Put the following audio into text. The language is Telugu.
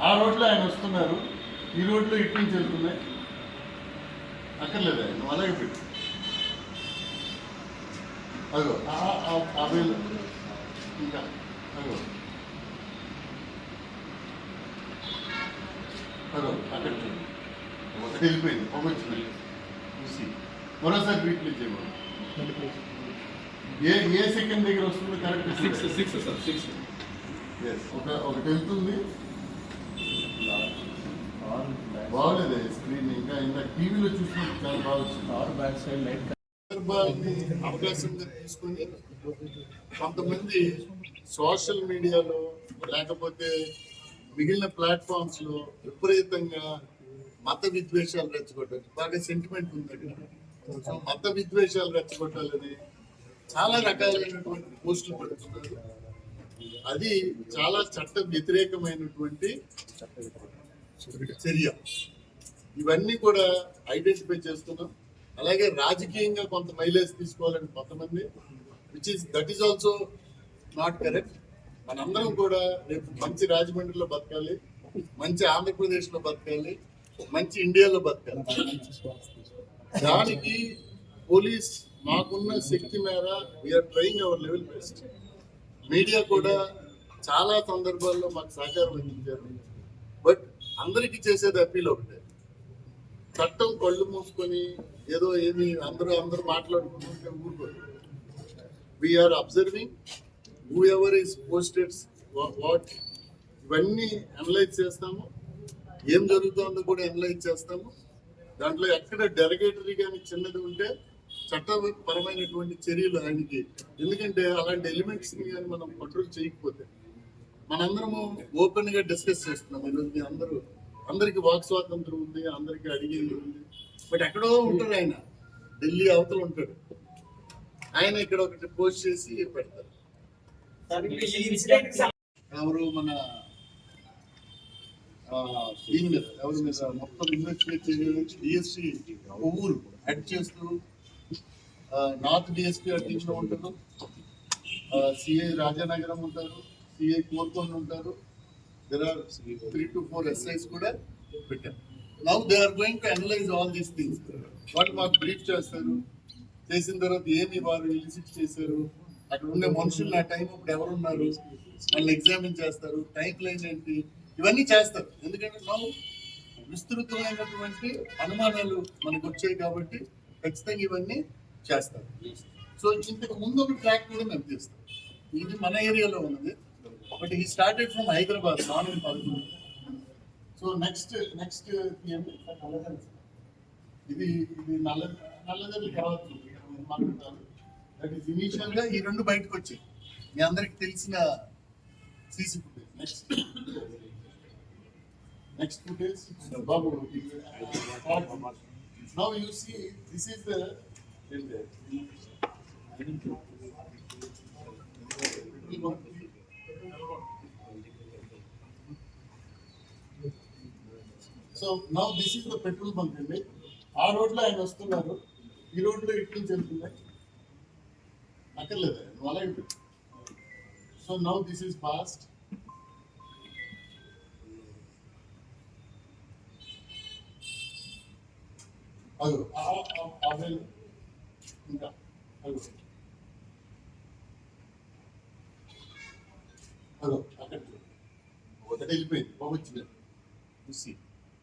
ఆ రోడ్లో ఆయన వస్తున్నారు ఈ రోడ్లో ఇటు నుంచి వెళ్తున్నాయి. అక్కర్లేదు ఆయన అలాగే పెట్టు. అదో ఆ- వేలు. ఇంకా అదో అదో అక్కడ ఒకటి వెళ్ళిపోయింది పొగొచ్చింది చూసి. మరోసారి రీప్లేస్ చేయమని. ఏ ఏ సెకండ్ దగ్గర వస్తుందో correct six six sir six ఒక ఒకటి వెళ్తుంది. బాగలేదు స్క్రీన్ ఇంకా ఇంకా టీవీలో చూసినప్పుడు చాలా బాగా వచ్చింది. అవకాశంగా తీసుకొని కొంతమంది సోషల్ మీడియాలో లేకపోతే మిగిలిన ప్లాట్ఫామ్స్లో విపరీతంగా మత విద్వేషాలు రెచ్చగొట్టాలి బాగా సెంటిమెంట్ ఉంది అక్కడ. సో మత విద్వేషాలు రెచ్చగొట్టాలని చాలా రకాలైనటువంటి పోస్టులు పెడుతున్నారు. అది చాలా చట్ట వ్యతిరేకమైనటువంటి చర్య. ఇవన్నీ కూడా ఐడెంటిఫై చేస్తున్నాం. అలాగే రాజకీయంగా కొంత మైలేజ్ తీసుకోవాలని కొంతమంది which is that is also not correct మనందరం కూడా రేపు మంచి రాజమండ్రిలో బతకాలి మంచి ఆంధ్రప్రదేశ్లో బతకాలి మంచి ఇండియాలో బతకాలి. దానికి పోలీస్ మాకున్న శక్తి మేర we're trying our level best media కూడా చాలా సందర్భాల్లో మాకు సహకారం అందించారు. బట్ అందరికీ చేసేది అప్పీల్ ఒకటే. చట్టం కళ్ళు మూసుకొని ఏదో ఏమి అందరూ అందరూ మాట్లాడుకుంటుంటే ఊరుకోరు. We're observing whoever is posted what ఇవన్నీ అనలైజ్ చేస్తాము. ఏం జరుగుతుందో కూడా అనలైజ్ చేస్తాము. దాంట్లో ఎక్కడ డెరగేటరీ కానీ చిన్నది ఉంటే చట్టపరమైనటువంటి చర్యలు ఆయనకి. ఎందుకంటే అలాంటి ఎలిమెంట్స్ని కానీ మనం కంట్రోల్ చేయకపోతే మనందరము ఓపెన్గా డిస్కస్ చేస్తున్నాం. ఈరోజు అందరూ అందరికి వాక్ స్వాతంత్రం ఉంది అందరికి అడిగేది ఉంది. బట్ ఎక్కడో ఉంటాడు ఆయన. ఢిల్లీ అవతల ఉంటాడు. ఆయన ఇక్కడ ఒకటి పోస్ట్ చేసి పెడతారు. ఎవరు మన దీని మీద ఎవరి మీద? మొత్తం ఇన్వెస్టిగేట్ చేయడానికి డిఎస్సి కొవ్వూరు హెడ్ చేస్తూ నార్త్ డిఎస్పీ అడ్డించడం ఉంటారు. సిఐ రాజానగరం ఉంటారు. సిఐ కోరుకొని ఉంటారు. There are three to four SIs కూడా పెట్టారు. Now they are going to analyse all these things వాళ్ళు మాకు బ్రీఫ్ చేస్తారు చేసిన తర్వాత ఏమి వారు ఎలిసిట్ చేశారు అక్కడ ఉండే మనుషులు నా టైం ఇప్పుడు ఎవరున్నారు వాళ్ళు ఎగ్జామిన్ చేస్తారు టైం లైన్ ఏంటి ఇవన్నీ చేస్తారు. ఎందుకంటే ನಾವು విస్తృతమైనటువంటి అనుమానాలు మనకు వచ్చాయి కాబట్టి ఖచ్చితంగా ఇవన్నీ చేస్తారు. సో ఇంతకు ముందు ఒక ట్రాక్ కూడా మేము తీస్తాం. ఇది మన ఏరియాలో ఉన్నది. బట్ ఈ స్టార్టెడ్ ఫ్రమ్ హైదరాబాద్ మార్నింగ్ పదకొండు సో నెక్స్ట్ నెక్స్ట్ ఇది ఇది నల్ల నల్లదల్లి కావచ్చు మాట్లాడతారు. దట్ ఈస్ ఇనీషియల్గా ఈ రెండు బయటకు వచ్చాయి. మీ అందరికి తెలిసిన CC footage next next footage Babu now you see this is the so now this is the petrol bunk అండి. ఆ రోడ్లో ఆయన వస్తున్నారు. ఈ రోడ్లో ఇటు నుంచి వెళ్తున్నాయి అక్కర్లేదు నువ్వు అలాగే so now this is past అదో ఇంకా అదో అదో అక్కడ ఒకటి వెళ్ళిపోయింది పోగొచ్చింది చూసి.